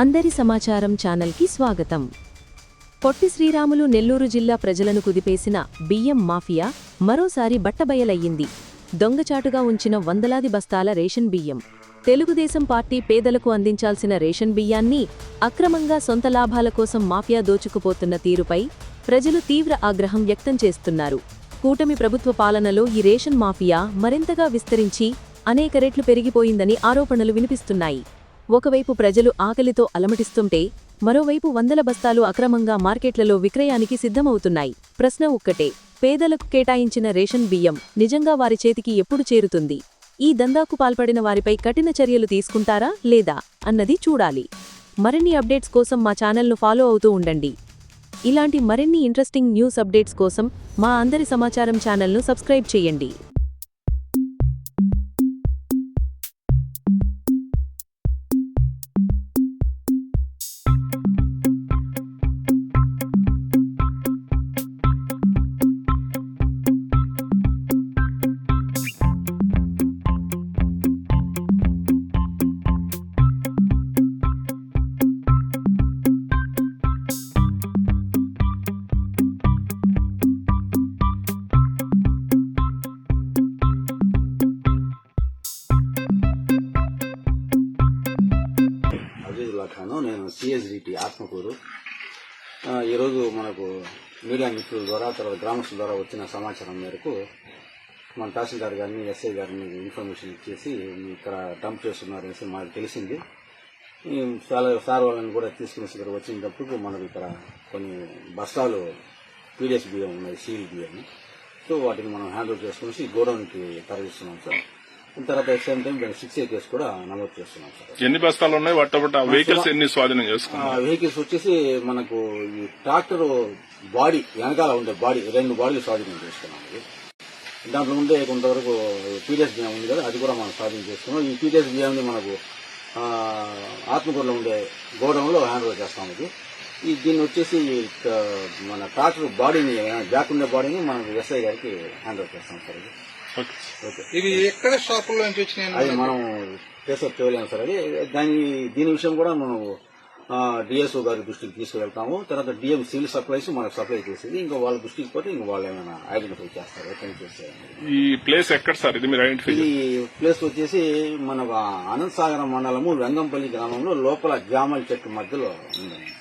అందరి సమాచారం ఛానల్కి స్వాగతం. పొట్టి శ్రీరాములు నెల్లూరు జిల్లా ప్రజలను కుదిపేసిన బియ్యం మాఫియా మరోసారి బట్టబయలయ్యింది. దొంగచాటుగా ఉంచిన వందలాది బస్తాల రేషన్ బియ్యం. తెలుగుదేశం పార్టీ పేదలకు అందించాల్సిన రేషన్ బియ్యాన్ని అక్రమంగా సొంత లాభాల కోసం మాఫియా దోచుకుపోతున్న తీరుపై ప్రజలు తీవ్ర ఆగ్రహం వ్యక్తం చేస్తున్నారు. కూటమి ప్రభుత్వ పాలనలో ఈ రేషన్ మాఫియా మరింతగా విస్తరించి అనేక రెట్లు పెరిగిపోయిందని ఆరోపణలు వినిపిస్తున్నాయి. ఒకవైపు ప్రజలు ఆకలితో అలమటిస్తుంటే మరోవైపు వందల బస్తాలు అక్రమంగా మార్కెట్లలో విక్రయానికి సిద్ధమవుతున్నాయి. ప్రశ్న ఒక్కటే పేదలకు కేటాయించిన రేషన్ బియ్యం నిజంగా వారి చేతికి ఎప్పుడు చేరుతుంది? ఈ దందాకు పాల్పడిన వారిపై కఠిన చర్యలు తీసుకుంటారా లేదా అన్నది చూడాలి. మరిన్ని అప్డేట్స్ కోసం మా ఛానల్ను ఫాలో అవుతూ ఉండండి. ఇలాంటి మరిన్ని ఇంట్రెస్టింగ్ న్యూస్ అప్డేట్స్ కోసం మా అందరి సమాచారం ఛానల్ను సబ్స్క్రైబ్ చేయండి. అజీజుల్లా నేను సిఎస్డిటి ఆత్మకూరు. ఈరోజు మనకు మీడియా మిత్రుల ద్వారా తర్వాత గ్రామస్తుల ద్వారా వచ్చిన సమాచారం మేరకు మన తహసీల్దార్ గారిని ఎస్ఐ గారిని ఇన్ఫర్మేషన్ ఇచ్చేసి ఇక్కడ డంప్ చేస్తున్నారనేసి మాకు తెలిసింది. సార్ వాళ్ళని కూడా తీసుకుని ఇక్కడ వచ్చినప్పుడు మనకు ఇక్కడ కొన్ని బస్తాలు పీడిఎస్ బియ్యం ఉన్నాయి సీల్ బియ్యం. సో వాటిని మనం హ్యాండిల్ చేసుకుని గోడౌన్కి తరలిస్తున్నాం సార్. తర్వాత same time six A case కూడా నమోదు చేస్తున్నాం సార్. ఎన్ని బస్తాలు ఉన్నాయి? వాటి వెహికల్స్ ఎన్ని స్వాధీనం ఆ చేసుకున్నారు వెహికల్స్ వచ్చేసి మనకు ఈ ట్రాక్టర్ బాడీ వెనకాల ఉండే బాడీ రెండు బాడీలు స్వాధీనం చేసుకున్నాం. దాంట్లో ఉండే కొంతవరకు పీడిఎస్ బియ్యం ఉంది కదా అది కూడా మనం స్వాధీనం చేసుకున్నాం. ఈ పీడిఎస్ బియ్యాన్ని మనకు ఆత్మకూరులో ఉండే గోడౌన్లో హ్యాండ్ ఓవర్ చేస్తాం ఇది ఈ దీన్ని వచ్చేసి మన ట్రాక్టర్ బాడీని బ్యాక్ ఉండే బాడీని మనం ఎస్ఐ గారికి హ్యాండ్ ఓవర్ చేస్తాం సార్ ఇది ఇవి ఎక్కడ షాపుల్లో నుంచి వచ్చినాయి అది మనం కేసప్ చేయలేము సార్. అది దాని దీని విషయం కూడా మనం డిఎస్ఓ గారి దృష్టికి తీసుకువెళ్తాము. తర్వాత డిఎం సివిల్ సప్లైస్ మనకు సప్లై చేసేది. ఇంకా వాళ్ళ దృష్టికి పోతే ఇంకా వాళ్ళు ఏమైనా ఐడెంటిఫై చేస్తారు? ఎక్కడి. ఈ ప్లేస్ ఎక్కడ సార్? ఇది మీరు ఐడెంటిఫై ఇది ప్లేస్ వచ్చేసి మన అనంతసాగరం మండలము వెంగంపల్లి గ్రామంలో లోపల జామల చెట్టు మధ్యలో ఉందండి